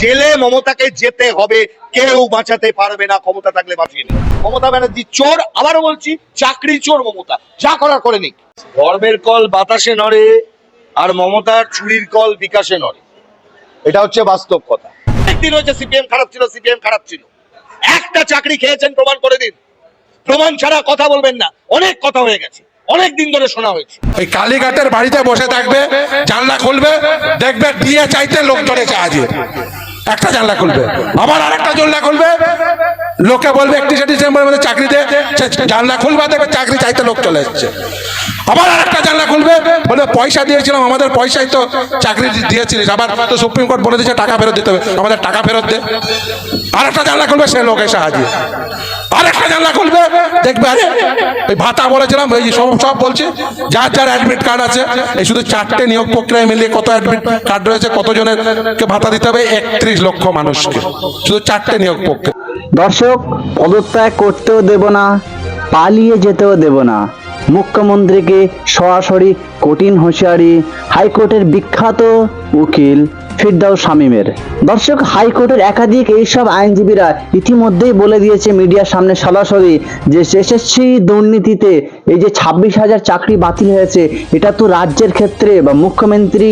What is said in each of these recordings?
জেলে মমতাকে যেতে হবে। কেউ বাঁচাতে পারবে না ক্ষমতা থাকলে বাঁচিয়ে নেবে। মমতা ব্যানার্জি চোর, আবারও বলছি, চাকরি চোর মমতা। যা করার করে নিক। কল বাতাসে নড়ে, আর মমতার চুরির কল বিকাশে নড়ে। এটা হচ্ছে বাস্তব কথা। একদিন হচ্ছে সিপিএম খারাপ ছিল, সিপিএম খারাপ ছিল। একটা চাকরি খেয়েছেন, প্রমাণ করে দিন। প্রমাণ ছাড়া কথা বলবেন না। অনেক কথা হয়ে গেছে। অনেক দিন ধরে শোনা হয়েছে। ওই কালীঘাটের বাড়িতে বসে থাকবে, জানলা খুলবে, দেখবে বিয়ে চাইতে লোক ধরেছে আজকে একটা জানলা খুলবে। আবার আরেকটা জানলা খুলবে। লোকে বলবে, একত্রিশে ডিসেম্বরের মধ্যে চাকরি দে। জানলা খুলবে, দেখবে চাকরি চাইতে লোক চলে এসছে। আবার আরেকটা জানলা খুলবে। বলে, পয়সা দিয়েছিলাম, আমাদের পয়সায় তো চাকরি দিয়েছিলিস। আবার তো সুপ্রিম কোর্ট বলে দিয়েছে, টাকা ফেরত দিতে হবে। আমাদের টাকা ফেরত দে। আরেকটা জানলা খুলবে, সে লোক এসে হাজির আরেকটা জানলা খুলবে? দেখবে, আরে ওই ভাতা বলেছিলাম ওই সব সব বলছে। যার যার অ্যাডমিট কার্ড আছে, এই শুধু চারটে নিয়োগ প্রক্রিয়ায় মিলিয়ে কত অ্যাডমিট কার্ড রয়েছে কতজনের কে ভাতা দিতে হবে, একত্রিশ লক্ষ মানুষকে। শুধু চারটে নিয়োগ প্রক্রিয়া। দর্শক পদত্যাগ করতেও দেব না, পালিয়ে যেতেও দেব না। মুখ্যমন্ত্রীকে সরাসরি কঠিন হুঁশিয়ারি, হাইকোর্টের বিখ্যাত উকিল ফিরদাউস শামীমের। দর্শক, হাইকোর্টের একাধিক এইসব আইনজীবীরা ইতিমধ্যেই বলে দিয়েছে মিডিয়ার সামনে সরাসরি যে এসএসসি দুর্নীতিতে এই যে ছাব্বিশ হাজার চাকরি বাতিল হয়েছে, এটা তো রাজ্যের ক্ষেত্রে বা মুখ্যমন্ত্রী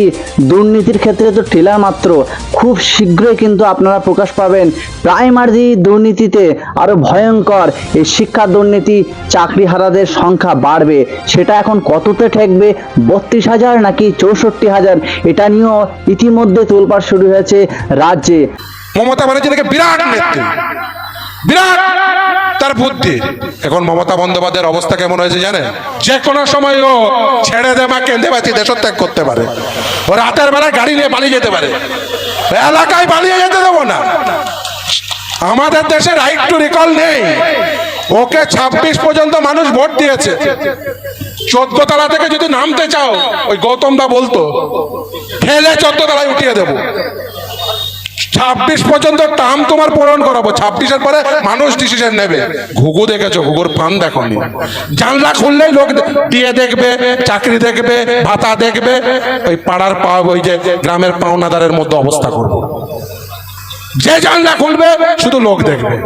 দুর্নীতির ক্ষেত্রে তো টেলার মাত্র। খুব শীঘ্রই কিন্তু আপনারা প্রকাশ পাবেন প্রাইমারি দুর্নীতিতে আরও ভয়ঙ্কর এই শিক্ষা দুর্নীতি, চাকরি হারাদের সংখ্যা বাড়বে। সেটা এখন কততে ঠেকবে? বত্রিশ হাজার নাকি চৌষট্টি হাজার? এটা নিয়েও ইতিমধ্যে তোলপাড় শুরু হয়েছে রাজ্যে। মমতা ব্যানার্জি নাকি বিরাট নেত্রী। বিরাট তার বুদ্ধি। এখন মমতা বন্দ্যোপাধ্যায়ের অবস্থা কেমন হয়েছে জানেন? যে কোনো সময় ও ছেড়ে দেমা কেঁদে বাঁচি, দেশত্যাগ করতে পারে। ও রাতের বেলায় গাড়ি নিয়ে পালিয়ে যেতে পারে। এলাকায় পালিয়ে যেতে দেবো না। আমাদের দেশে রাইট টু রিকল নেই। ওকে ছাব্বিশ পর্যন্ত মানুষ ভোট দিয়েছে। চোদ্দ তলা থেকে যদি নামতে চাও, ওই গৌতম দা বলতো চোদ্দ তলায় উঠিয়ে দেবো। ছাব্বিশ পর্যন্ত টার্ম তোমার পূরণ করাবো। ছাব্বিশের পরে মানুষ ডিসিশন নেবে। ঘুঘু দেখেছ, ঘুঘুর পান দেখনি। জানলা খুললেই লোক দিয়ে দেখবে, চাকরি দেখবে, ভাতা দেখবে। ওই পাড়ার পা ওই যে গ্রামের পাওনাদারের মধ্যে অবস্থা করব। যে জানলা খুলবে, শুধু লোক দেখবে।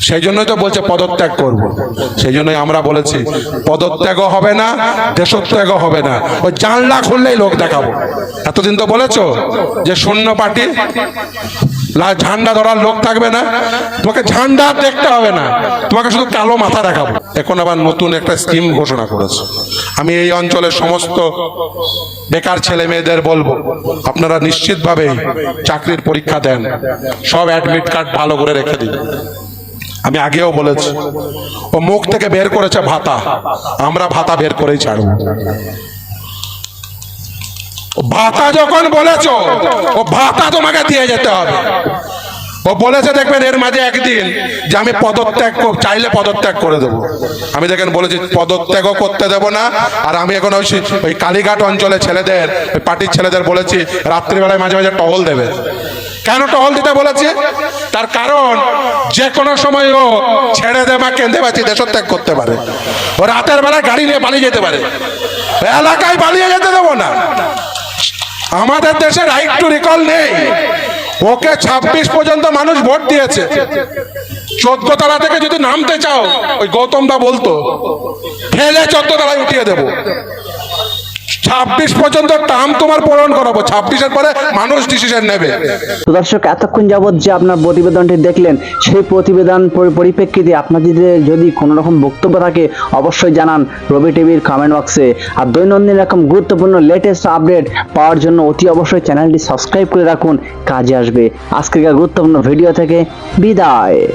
সেই জন্যই তো বলছে পদত্যাগ করব। সেই জন্যই আমরা বলেছি, পদত্যাগও হবে না, দেশত্যাগও হবে না। ওই জানলা খুললেই লোক দেখাবো। এতদিন তো বলেছ যে শূন্য পার্টি। ঝান্ডা ধরার লোক থাকবে না। তোমাকে ঝান্ডা দেখতে হবে না। তোমাকে শুধু কালো মাথা দেখাবো। এখন আবার নতুন একটা স্কিম ঘোষণা করেছে। আমি এই অঞ্চলের সমস্ত বেকার ছেলে মেয়েদের বলব, আপনারা নিশ্চিতভাবে চাকরির পরীক্ষা দেন। সব অ্যাডমিট কার্ড ভালো করে রেখে দিন। আমি আগেও বলেছি, ও মুখ থেকে বের করেছে ভাতা। আমরা ভাতা বের করেই ছাড়বো। ভাতা যখন বলেছ, ও ভাতা তোমাকে দিয়ে যেতে হবে। ও বলেছে, দেখবেন এর মাঝে একদিন যে আমি পদত্যাগ চাইলে পদত্যাগ করে দেবো। আমি দেখেন বলেছি, পদত্যাগও করতে দেব না। আর আমি এখন ওই ওই কালীঘাট অঞ্চলে ছেলেদের, ওই পার্টির ছেলেদের বলেছি, রাত্রিবেলায় মাঝে মাঝে টহল দেবে। কেন টহল দিতে বলেছে? তার কারণ, যে কোনো সময় ও ছেড়ে দেবা কেঁদে বাঁচি দেশত্যাগ করতে পারে। ও রাতের বেলায় গাড়ি নিয়ে পালিয়ে যেতে পারে। এলাকায় পালিয়ে যেতে দেবো না। আমাদের দেশে রাইট টু রিকল নেই। ওকে ছাব্বিশ পর্যন্ত মানুষ ভোট দিয়েছে। চোদ্দ তলা থেকে যদি নামতে চাও, ওই গৌতম দা বলতো, ফেলে চোদ্দ তলায় উঠিয়ে দেবো। ছাব্বিশ পর্যন্ত টার্ম তোমার পূরণ করাবো। ছাব্বিশের পরে মানুষ ডিসিশন নেবে। দর্শক, এতক্ষণ যাবৎ যে আপনার প্রতিবেদনটি দেখলেন, সেই প্রতিবেদন পরি- পরিপ্রেক্ষিতে আপনাদের যদি কোনো রকম বক্তব্য থাকে, অবশ্যই জানান রবি টিভির কমেন্ট বক্সে আর দৈনন্দিন এরকম গুরুত্বপূর্ণ লেটেস্ট আপডেট পাওয়ার জন্য অতি অবশ্যই চ্যানেলটি সাবস্ক্রাইব করে রাখুন। কাজে আসবে আজকের গুরুত্বপূর্ণ ভিডিও থেকে। বিদায়।